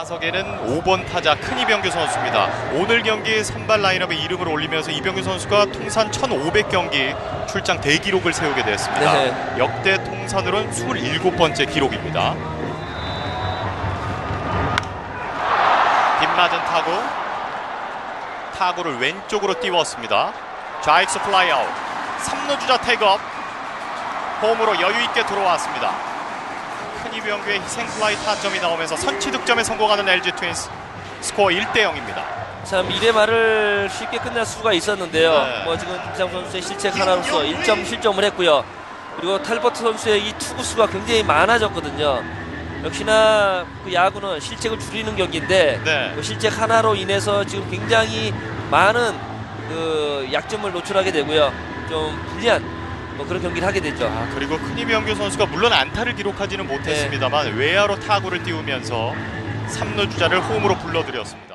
타석에는 5번 타자 큰 이병규 선수입니다. 오늘 경기 선발 라인업에 이름을 올리면서 이병규 선수가 통산 1,500경기 출장 대기록을 세우게 됐습니다. 네. 역대 통산으로는 27번째 기록입니다. 빗맞은 타구 타구를 왼쪽으로 띄웠습니다. 좌익수 플라이아웃 3루 주자 태그업 홈으로 여유 있게 들어왔습니다. 큰 이병규의 희생 플라이 타점이 나오면서 선취 득점에 성공하는 LG 트윈스 스코어 1대 0입니다. 참 이래 말을 쉽게 끝날 수가 있었는데요. 네. 뭐 지금 김상 선수의 실책 하나로서 1점 실점을 했고요. 그리고 탈버트 선수의 이 투구수가 굉장히 많아졌거든요. 역시나 그 야구는 실책을 줄이는 경기인데 네. 그 실책 하나로 인해서 지금 굉장히 많은 그 약점을 노출하게 되고요. 좀 불리한 뭐 그런 경기를 하게 되죠. 아, 그리고 큰 이병규 선수가 물론 안타를 기록하지는 못했습니다만 외야로 타구를 띄우면서 3루 주자를 홈으로 불러들였습니다.